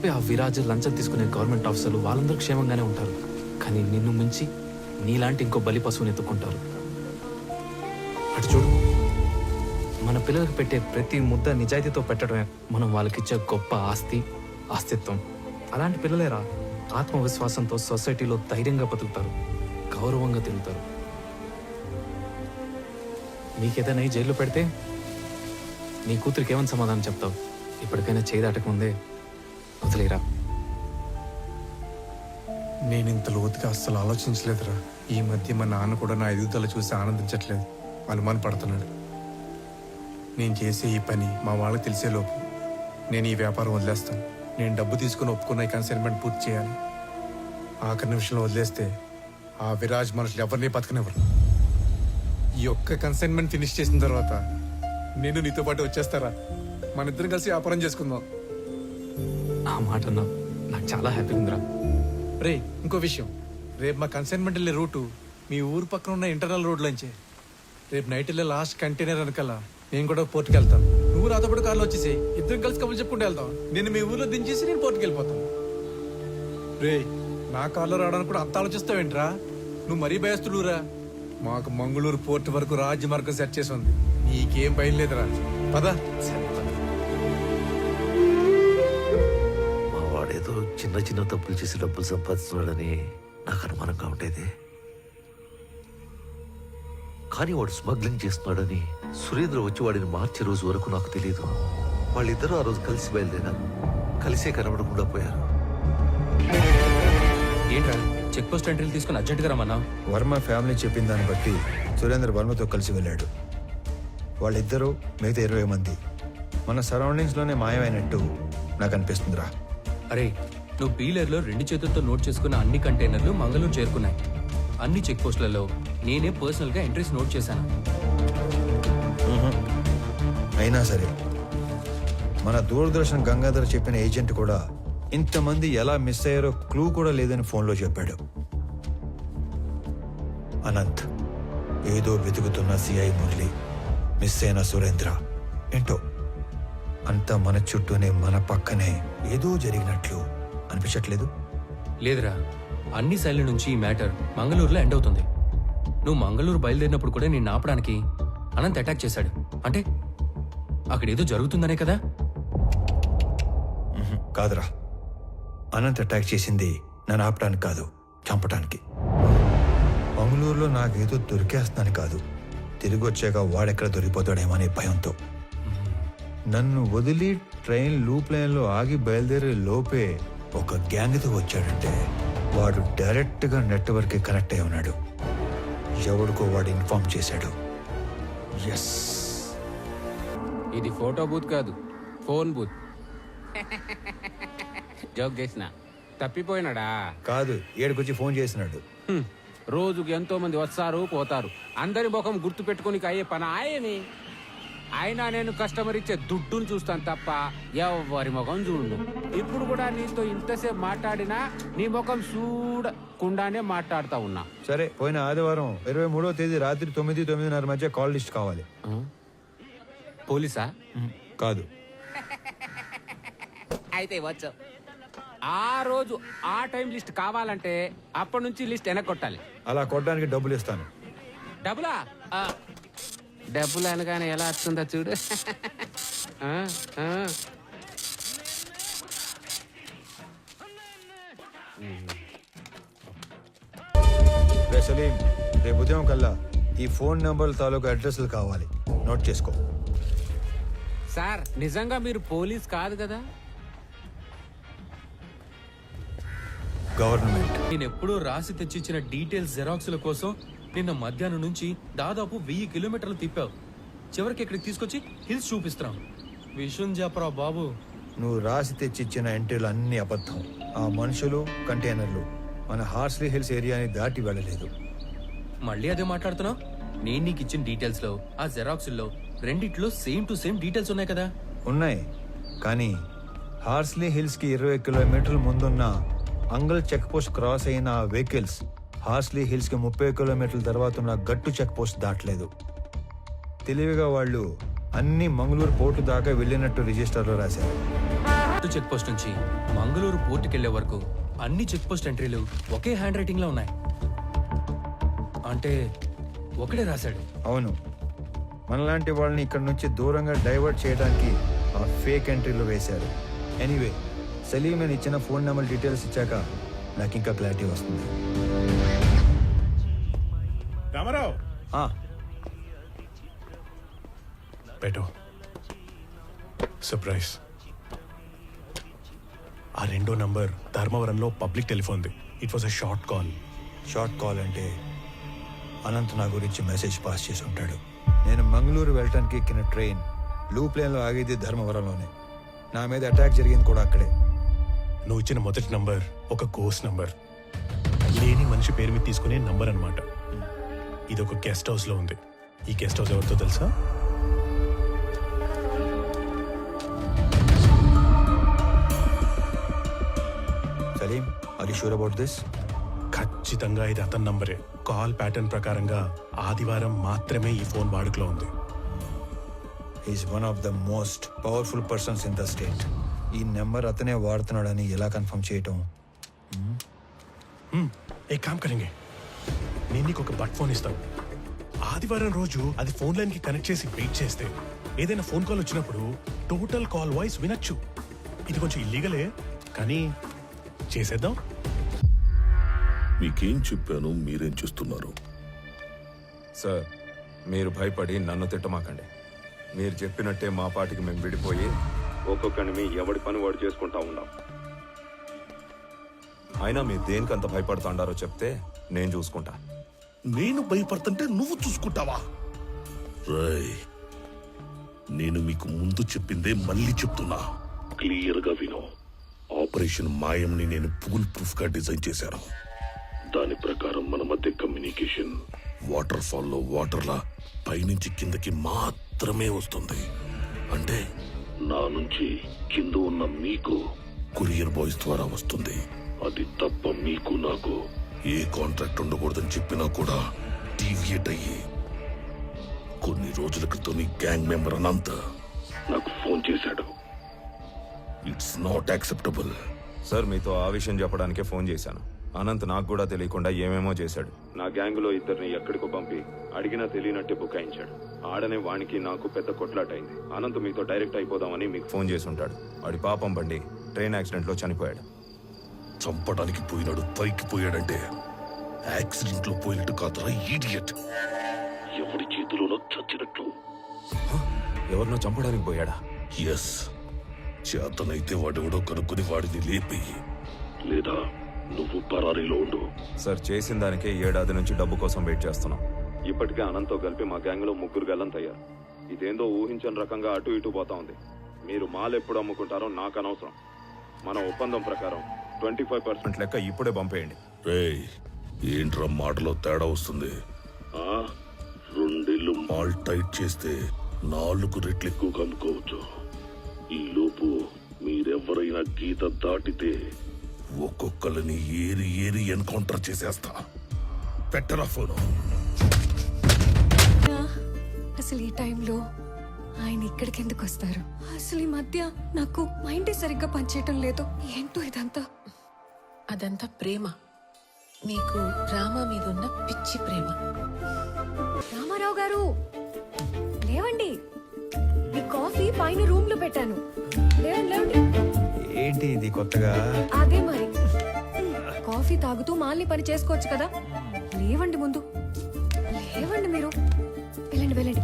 చెప్పి ఆ విరాజ్ లంచం తీసుకునే గవర్నమెంట్ ఆఫీసర్లు వాళ్ళందరూ క్షేమంగానే ఉంటారు. కానీ నిన్ను మించి నీలాంటి ఇంకో బలి పశువుని ఎత్తుకుంటారు అటు చూడు. మన పిల్లలకు పెట్టే ప్రతి ముద్ద నిజాయితీతో పెట్టడమే మనం వాళ్ళకిచ్చే గొప్ప ఆస్తి ఆస్తిత్వం అలాంటి పిల్లలేరా? ఆత్మవిశ్వాసంతో సొసైటీలో ధైర్యంగా బతుకుతారు. గౌరవంగా తిరుగుతారు. నీకేదైనా జైల్లో పెడితే నీ కూతురికి ఏమని సమాధానం చెప్తావు? ఇప్పటికైనా చేయి దాటకముందే వదిలేరా? నేను ఇంత లోతుగా అస్సలు ఆలోచించలేదురా. ఈ మధ్య మా నాన్న కూడా నా ఎదుగుదల చూసి ఆనందించట్లేదు. అనుమాన పడుతున్నాడు. నేను చేసే ఈ పని మా వాళ్ళకి తెలిసేలోపు నేను ఈ వ్యాపారం వదిలేస్తాను. నేను డబ్బు తీసుకుని ఒప్పుకున్న కన్సైన్మెంట్ పూర్తి చేయాలి. ఆఖరి నిమిషంలో వదిలేస్తే ఆ విరాజ్ మనుషులు ఎవరిని బతకనివ్వరు. ఈ ఒక్క కన్సైన్మెంట్ ఫినిష్ చేసిన తర్వాత నేను నీతో పాటు వచ్చేస్తారా? మన ఇద్దరం కలిసి వ్యాపారం చేసుకుందాం. ఆ మాట అన్నా నాకు చాలా హ్యాపీగా ఉందిరా. రే ఇంకో విషయం. రేపు మా కన్సైన్మెంట్ వెళ్ళే రూటు మీ ఊరు పక్కన ఉన్న ఇంటర్నల్ రోడ్లోంచే రేపు నైట్ వెళ్ళే లాస్ట్ కంటైనర్ వెనకాల నేను కూడా పోర్టుకి వెళ్తాను. నువ్వు నాతో పాటు కార్లో వచ్చేసి ఇద్దరం కలిసి కబుర్లు చెప్పుకుంటూ వెళ్తాం నేను మీ ఊర్లో దించేసి నేను పోర్టుకి వెళ్ళిపోతాను రే నా కార్లో రావడానికి కూడా అంత ఆలోచిస్తావేంట్రా? నువ్వు మరీ భయస్తుడురా మాకు మంగళూరు పోర్ట్ వరకు రాజ్య మార్గం సెట్ చేసి ఉంది. నీకేం భయం లేదురా. పదా. వాడేదో చిన్న చిన్న తప్పులు చేసి డబ్బులు సంపాదిస్తున్నాడని నాకు అనుమానంగా ఉండేది. కానీ వాడు స్మగ్లింగ్ చేస్తున్నాడని సురేంద్ర వచ్చి వాడిని మార్చే రోజు వరకు నాకు తెలియదు వాళ్ళిద్దరూ ఆ రోజు కలిసి బయలుదేరారు. కలిసే కనబడకుండా పోయారు. ఏంట్రా? చెక్ పోస్ట్ ఎంట్రీలు తీసుకుని అర్జెంట్గా రమ్మన్నా? వర్మ ఫ్యామిలీ చెప్పిన దాన్ని బట్టి సురేంద్ర వర్మతో కలిసి వెళ్ళాడు. వాళ్ళిద్దరూ మిగతా ఇరవై మంది. మన సరౌండింగ్స్లోనే మాయమైనట్టు నాకు అనిపిస్తుందిరా. అరే నువ్వు పీలర్లో రెండు చేతులతో నోట్ చేసుకున్న అన్ని కంటైనర్లు మంగళూరు చేరుకున్నాయి. అన్ని చెక్ పోస్టులలో నేనే పర్సనల్గా ఎంట్రీస్ నోట్ చేశాను. అయినా సరే మన దూరదర్శన్ గంగాధర్ చెప్పిన ఏజెంట్ కూడా ఇంతమంది ఎలా మిస్ అయ్యారో క్లూ కూడా లేదని ఫోన్లో చెప్పాడు. అనంత్ ఏదో వెతుకుతున్న సిఐ మురళి మిస్ అయిన సురేంద్ర ఏంటో? అంతా మన చుట్టూనే మన పక్కనే ఏదో జరిగినట్లు అనిపించట్లేదు? లేదురా. అన్ని శైలి నుంచి ఈ మ్యాటర్ మంగళూరులో ఎండ్ అవుతుంది. నువ్వు మంగళూరు బయలుదేరినప్పుడు కూడా నేను ఆపడానికి అనంత్ అటాక్ చేశాడు. అంటే అక్కడ ఏదో జరుగుతుందనే కదా? కాదురా. అనంత్ అటాక్ చేసింది నన్ను ఆపడానికి కాదు చంపడానికి. మంగళూరులో నాకేదో దొరికేస్తానని కాదు. తిరిగి వచ్చాక వాడెక్కడ దొరికిపోతాడేమో అనే భయంతో. నన్ను వదిలి ట్రైన్ లూప్ లైన్లో ఆగి బయలుదేరే లోపే ఒక గ్యాంగ్తో వచ్చాడంటే వాడు డైరెక్ట్గా నెట్వర్క్కి కనెక్ట్ అయి ఉన్నాడు. ఎవడికో వాడు ఇన్ఫార్మ్ చేశాడు. ఎస్ ఇది ఫోటో బూత్ కాదు ఫోన్ బూత్. జోక్ చేసిన. తప్పిపోయినాడా? కాదు ఏడుకొచ్చి ఫోన్ చేసినాడు. రోజుకి ఎంతో మంది వస్తారు పోతారు. అందరి ముఖం గుర్తు పెట్టుకుని అయ్యే పని ఆయని. అయినా నేను కస్టమర్ ఇచ్చే దుడ్డును చూస్తాను తప్ప ఎవరి ముఖం చూడు ఇప్పుడు కూడా నీతో ఇంతసేపు మాట్లాడినా నీ ముఖం చూడకుండానే మాట్లాడుతా ఉన్నా. సరే పోయిన ఆదివారం ఇరవై మూడో తేదీ రాత్రి తొమ్మిది తొమ్మిదిన్నర మధ్య కాల్ లిస్ట్ కావాలి. పోలీసా. కాదు. అయితే వచ్చు ఆ రోజు ఆ టైం లిస్ట్ కావాలంటే అప్పటి నుంచి లిస్ట్ వెనక్కొట్టాలి. అలా కొట్టడానికి డబ్బులు ఇస్తాను. డబ్బులా? డబ్బులు అనగానే ఎలా వస్తుందో చూడు. ఆ, ఆ. రే సలీం రేపు ఉదయం కల్లా ఈ ఫోన్ నంబర్ తాలూకు అడ్రస్లు కావాలి. నోట్ చేసుకో. సార్ నిజంగా మీరు పోలీస్ కాదు కదా? గవర్నమెంట్. నేను ఎప్పుడూ రాసి తెచ్చిచ్చిన డీటెయిల్స్ జెరాక్స్ల కోసం నిన్న మధ్యాహ్నం నుంచి దాదాపు వెయ్యి కిలోమీటర్లు తిప్పావు. చివరికి ఇక్కడికి తీసుకొచ్చి హిల్స్ చూపిస్తున్నాం. విషయం చెప్పరా బాబు. నువ్వు రాసి తెచ్చిచ్చిన ఎంట్రీలు అన్ని అబద్ధం. ఆ మనుషులు కంటైనర్లు మన హార్స్లీ హిల్స్ ఏరియాని దాటి వెళ్ళలేదు. మళ్ళీ అదే మాట్లాడుతున్నావు? నేను నీకు ఇచ్చిన డీటెయిల్స్లో ఆ జెరాక్స్లో రెండిట్లో సేమ్ టు సేమ్ డీటెయిల్స్ ఉన్నాయి కదా? ఉన్నాయి. కానీ హార్స్లీ హిల్స్కి ఇరవై కిలోమీటర్ల ముందున్న అంగల్ చెక్ పోస్ట్ క్రాస్ అయిన ఆ వెహికల్స్ హార్స్లీ హిల్స్కి ముప్పై కిలోమీటర్ల తర్వాత ఉన్న గట్టు చెక్ పోస్ట్ దాటలేదు. తెలివిగా వాళ్ళు అన్ని మంగళూరు పోర్టు దాకా వెళ్ళినట్టు రిజిస్టర్లో రాశారు. చెక్ పోస్ట్ నుంచి మంగళూరు పోర్టుకి వెళ్ళే వరకు అన్ని చెక్ పోస్ట్ ఎంట్రీలు ఒకే హ్యాండ్ రైటింగ్లో ఉన్నాయి. అంటే ఒకడే రాశాడు. అవును. మనలాంటి వాళ్ళని ఇక్కడ నుంచి దూరంగా డైవర్ట్ చేయడానికి ఆ ఫేక్ ఎంట్రీలో వేశారు. ఎనీవే సలీం నేను ఇచ్చిన ఫోన్ నెంబర్ డీటెయిల్స్ ఇచ్చాక నాకు ఇంకా క్లారిటీ వస్తుంది. రామారావు. ఆ, పెట్టు. సర్ప్రైజ్ ఆ రెండో నంబర్ ధర్మవరంలో public టెలిఫోన్ది. It was a short call short call అంటే అనంత్ నా గురించి మెసేజ్ పాస్ చేసి ఉంటాడు. నేను మంగళూరు వెళ్ళటానికి ఎక్కిన ట్రైన్ లూ ప్లేన్లో ఆగేది ధర్మవరంలోనే. నా మీద అటాక్ జరిగింది కూడా అక్కడే. నువ్వు ఇచ్చిన మొదటి నంబర్ ఒక కోర్స్ నంబర్ లేని మనిషి పేరు మీద తీసుకునే నంబర్ అన్నమాట. ఇది ఒక గెస్ట్ హౌస్లో ఉంది. ఈ గెస్ట్ హౌస్ ఎవరితో తెలుసా? Salim are you sure about this ఖచ్చితంగా ఇది అతని నంబరే. కాల్ ప్యాటర్న్ ప్రకారంగా ఆదివారం మాత్రమే ఈ ఫోన్ వాడుకలో ఉంది. Is one of the most powerful persons in the state ఈ నెంబర్ అతనే వాడుతున్నాడని ఎలా కన్ఫర్మ్ చేయటం? ఏ కరెంగే నేను నీకు ఒక బట్ ఫోన్ ఇస్తాను. ఆదివారం రోజు అది ఫోన్ లైన్కి కనెక్ట్ చేసి వెయిట్ చేస్తే ఏదైనా ఫోన్ కాల్ వచ్చినప్పుడు టోటల్ కాల్ వాయిస్ వినొచ్చు. ఇది కొంచెం ఇల్లీగలే కానీ చేసేద్దాం. మీకేం చెప్పాను? మీరేం చేస్తున్నారు? సార్ మీరు భయపడి నన్ను తిట్టమాకండి. మీరు చెప్పినట్టే మా పాటికి మేము విడిపోయి ఒక్కొక్కడిని మీ ఎవడి పని వాడు చేసుకుంటా ఉన్నాం. అయినా మీరు దేనికంత భయపడుతుండారో చెప్తే నేను చూసుకుంటా. నేను భయపడుతుంటే నువ్వు చూసుకుంటావా? రై నేను మీకు ముందు చెప్పిందే మళ్ళీ చెప్తున్నా. క్లియర్గా విను. ఆపరేషన్ మాయంని నేను పూల్ ప్రూఫ్గా డిజైన్ చేశాను. దాని ప్రకారం మన మధ్య కమ్యూనికేషన్ వాటర్ ఫాల్లో వాటర్లా పైనుంచి కిందకి మాత్రమే వస్తుంది. అంటే నా నుంచి కింద ఉన్న మీకు కొరియర్ బాయ్స్ ద్వారా వస్తుంది. అది తప్ప మీకు నాకు ఏ కాంట్రాక్ట్ ఉండకూడదని చెప్పినా కూడా డీవియేట్ అయ్యి కొన్ని రోజుల క్రితం నీ గ్యాంగ్ మెంబర్ అనంత నాకు ఫోన్ చేశాడు. ఇట్స్ నాట్ యాక్సెప్టబుల్ సార్ మీతో ఆ విషయం చెప్పడానికే ఫోన్ చేశాను. అనంత్ నాకు కూడా తెలియకుండా ఏమేమో చేశాడు. నా గ్యాంగ్లో ఇద్దరిని ఎక్కడికో పంపి అడిగినా తెలియనట్టే బుకాయించాడు. ఆడనే వానికి నాకు పెద్ద కొట్లాట అయింది అనంత్ మీతో డైరెక్ట్ అయిపోదామని మీకు ఫోన్ చేసి ఉంటాడు. వాడి పాపం బండి ట్రైన్ యాక్సిడెంట్లో చనిపోయాడు. చంపడానికి పోయినాడు పైకి పోయాడంటే యాక్సిడెంట్లో పోయినట్టు కాదురా ఈడియట్ ఎవరి చేతిలోనో చచ్చినట్లు ఎవరినో చంపడానికి పోయాడా? ఎస్ చేతనైతే వాడెవడో కనుక్కొని వాడిని లేపేయి. లేదా నువ్వు పరారీలో ఉండు. సార్ చేసిన దానికే ఏడాది నుంచి డబ్బు కోసం వెయిట్ చేస్తున్నాం. ఇప్పటికే అనంత్తో కలిపి మా గ్యాంగ్లో ముగ్గురు గల్లంతయ్యారు. ఇదేందో ఊహించని రకంగా అటు ఇటు పోతా ఉంది. మీరు మాల్ ఎప్పుడు అమ్ముకుంటారో నాకు అనవసరం. మన ఒప్పందం ప్రకారం ట్వంటీ ఫైవ్ పర్సెంట్. లెక్క ఇప్పుడే పంపేయండి రేయ్ ఏంట్రా మాటలో తేడా వస్తుంది? ఆ? రెండేళ్ళు మాల్ టైట్ చేస్తే నాలుగు రెట్లు ఎక్కువగా అమ్ముకోవచ్చు ఈ లోపు మీరెవరైనా గీత దాటితే ఒక్కొక్కరిని ఏరి ఏరి ఎన్కౌంటర్ చేసేస్తా. పెట్టరా ఫోను. అసలు ఈ టైంలో ఆయన ఇక్కడికి ఎందుకు వస్తారు? అసలు ఈ మధ్య నాకు మైండే సరిగ్గా పనిచేయటం లేదు. ఏంటో ఇదంతా? అదంతా ప్రేమ. నీకు రామ మీద ఉన్న పిచ్చి ప్రేమ. రామారావు గారు లేవండి. మీ కాఫీ పైన రూమ్లో పెట్టాను. లేవండి లేవండి. ఏంటి ఇది కొత్తగా? అదే మరి. కాఫీ తాగుతూ మాల్ని పని చేసుకోవచ్చు కదా. లేవండి ముందు. లేవండి మీరు. వెళ్ళండి వెళ్ళండి.